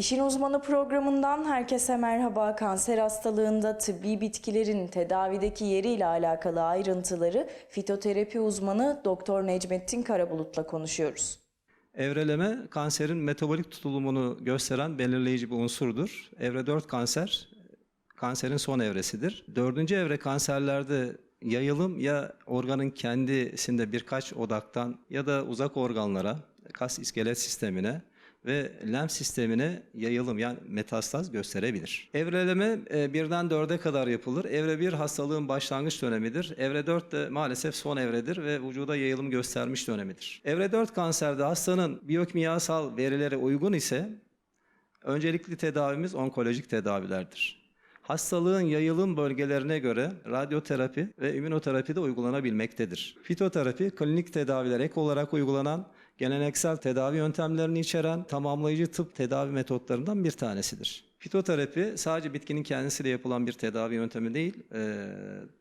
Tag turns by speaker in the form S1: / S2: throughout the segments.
S1: İşin Uzmanı programından herkese merhaba. Kanser hastalığında tıbbi bitkilerin tedavideki yeriyle alakalı ayrıntıları fitoterapi uzmanı Doktor Necmettin Karabulut'la konuşuyoruz.
S2: Evreleme kanserin metabolik tutulumunu gösteren belirleyici bir unsurdur. Evre 4 kanser kanserin son evresidir. Dördüncü evre kanserlerde yayılım ya organın kendisinde birkaç odaktan ya da uzak organlara, kas iskelet sistemine ve lenf sistemine yayılım yani metastaz gösterebilir. Evreleme e, birden dörde kadar yapılır. Evre 1 hastalığın başlangıç dönemidir. Evre 4 de maalesef son evredir ve vücuda yayılım göstermiş dönemidir. Evre 4 kanserde hastanın biyokimyasal verileri uygun ise öncelikli tedavimiz onkolojik tedavilerdir. Hastalığın yayılım bölgelerine göre radyoterapi ve immünoterapi de uygulanabilmektedir. Fitoterapi, klinik tedaviler ek olarak uygulanan geleneksel tedavi yöntemlerini içeren tamamlayıcı tıp tedavi metotlarından bir tanesidir. Fitoterapi sadece bitkinin kendisiyle yapılan bir tedavi yöntemi değil, e,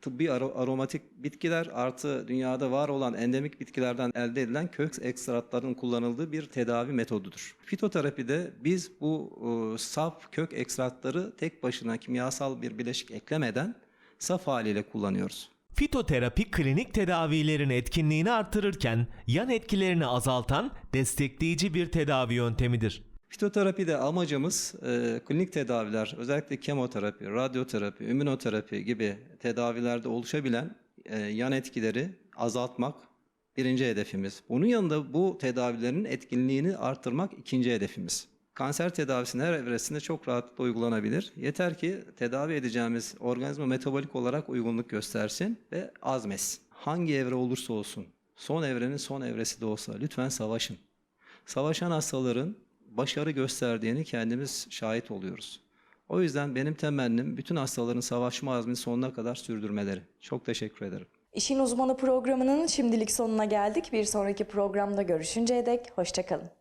S2: tıbbi aro- aromatik bitkiler artı dünyada var olan endemik bitkilerden elde edilen kök ekstratların kullanıldığı bir tedavi metodudur. Fitoterapide biz bu e, saf kök ekstratları tek başına kimyasal bir bileşik eklemeden saf haliyle kullanıyoruz.
S3: Fitoterapi klinik tedavilerin etkinliğini artırırken yan etkilerini azaltan destekleyici bir tedavi yöntemidir.
S2: Fitoterapide amacımız e, klinik tedaviler, özellikle kemoterapi, radyoterapi, immünoterapi gibi tedavilerde oluşabilen e, yan etkileri azaltmak birinci hedefimiz. Bunun yanında bu tedavilerin etkinliğini artırmak ikinci hedefimiz. Kanser tedavisinin her evresinde çok rahatlıkla uygulanabilir. Yeter ki tedavi edeceğimiz organizma metabolik olarak uygunluk göstersin ve azmetsin. Hangi evre olursa olsun, son evrenin son evresi de olsa lütfen savaşın. Savaşan hastaların başarı gösterdiğini kendimiz şahit oluyoruz. O yüzden benim temennim bütün hastaların savaşma azmini sonuna kadar sürdürmeleri. Çok teşekkür ederim.
S1: İşin Uzmanı programının şimdilik sonuna geldik. Bir sonraki programda görüşünceye dek hoşçakalın.